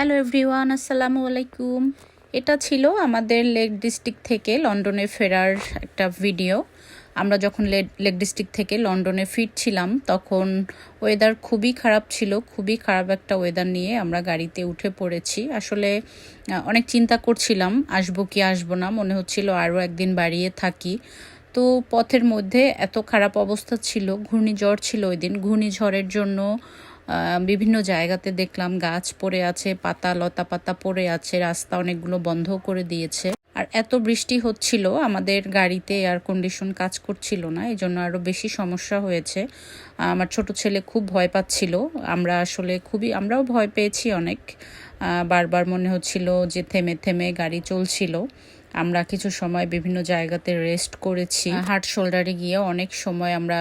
Hello everyone আসসালামু আলাইকুম এটা ছিল আমাদের লেক ডিস্ট্রিক্ট থেকে লন্ডনে ফেরার একটা ভিডিও আমরা যখন লেক ডিস্ট্রিক্ট থেকে লন্ডনে ফিরছিলাম, তখন ওয়েদার খুবই খারাপ ছিল, খুবই খারাপ একটা ওয়েদার নিয়ে আমরা গাড়িতে উঠে পড়েছি। আসলে অনেক চিন্তা করছিলাম, আসব কি আসব না, মনে হচ্ছিল আরও একদিন বাড়িয়ে থাকি। তো পথের মধ্যে এত খারাপ অবস্থা ছিল, ঘূর্ণিঝড় ছিল ওই দিন। ঘূর্ণিঝড়ের জন্য বিভিন্ন জায়গাতে দেখলাম গাছ পড়ে আছে, পাতা, লতা পাতা পড়ে আছে, রাস্তা অনেকগুলো বন্ধ করে দিয়েছে। আর এত বৃষ্টি হচ্ছিল, আমাদের গাড়িতে এয়ার কন্ডিশন কাজ করছিল না এই জন্য আরও বেশি সমস্যা হয়েছে। আমার ছোট ছেলে খুব ভয় পাচ্ছিল, আমরা আসলে খুবই, আমরাও ভয় পেয়েছি অনেক। বারবার মনে হচ্ছিল যে থেমে থেমে গাড়ি চলছিল। আমরা কিছু সময় বিভিন্ন জায়গাতে রেস্ট করেছি। হার্ট শোল্ডারে গিয়ে অনেক সময় আমরা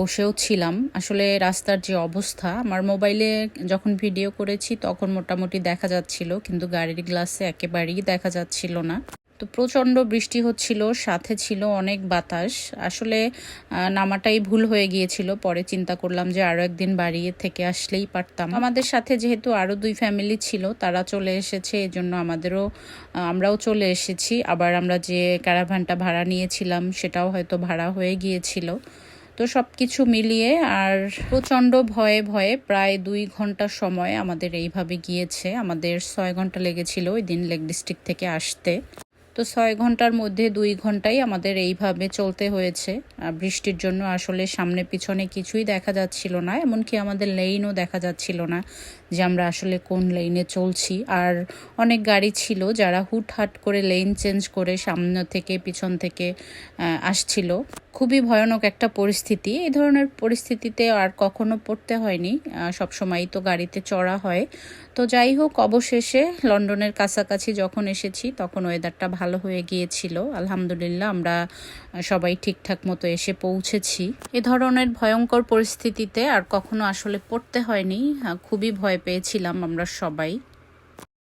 বসেও ছিলাম। আসলে রাস্তার যে অবস্থা আমার মোবাইলে যখন ভিডিও করেছি তখন মোটামুটি দেখা যাচ্ছিল কিন্তু গাড়ির গ্লাসে একেবারেই দেখা যাচ্ছিল না। তো প্রচণ্ড বৃষ্টি হচ্ছিল, সাথে ছিল অনেক বাতাস। আসলে নামাটাই ভুল হয়ে গিয়েছিল। পরে চিন্তা করলাম যে আরও একদিন বাড়িয়ে থেকে আসলেই পারতাম। আমাদের সাথে যেহেতু আরও দুই ফ্যামিলি ছিল, তারা চলে এসেছে এই জন্য আমাদেরও আমরাও চলে এসেছি। আবার আমরা যে ক্যারাভ্যানটা ভাড়া নিয়েছিলাম, সেটাও হয়তো ভাড়া হয়ে গিয়েছিল। তো সব কিছু মিলিয়ে আর প্রচণ্ড ভয়ে ভয়ে প্রায় দুই ঘণ্টা সময় আমাদের এইভাবে গিয়েছে। আমাদের ছয় ঘণ্টা লেগেছিল ওই দিন লেক ডিস্ট্রিক্ট থেকে আসতে। তো ছয় ঘণ্টার মধ্যে দুই ঘন্টাই আমাদের এইভাবে চলতে হয়েছে। বৃষ্টির জন্য আসলে সামনে পিছনে কিছুই দেখা যাচ্ছিল না, এমনকি আমাদের লেইনও দেখা যাচ্ছিল না যে আমরা আসলে কোন লেইনে চলছি। আর অনেক গাড়ি ছিল যারা হুটহাট করে লেন চেঞ্জ করে সামনে থেকে পিছন থেকে আসছিল। খুবই ভয়ানক একটা পরিস্থিতি। এই ধরনের পরিস্থিতিতে আর কখনো পড়তে হয়নি। সব সময় তো গাড়িতে চড়া হয়। তো যাই হোক, অবশেষে লন্ডনের কাছাকাছি যখন এসেছি, তখন ওয়েদারটা ভালো হয়ে গিয়েছিল। আলহামদুলিল্লাহ, আমরা সবাই ঠিকঠাক মতো এসে পৌঁছেছি। এ ধরনের ভয়ঙ্কর পরিস্থিতিতে আর কখনো আসলে পড়তে হয়নি। খুবই ভয় পেয়েছিলাম আমরা সবাই।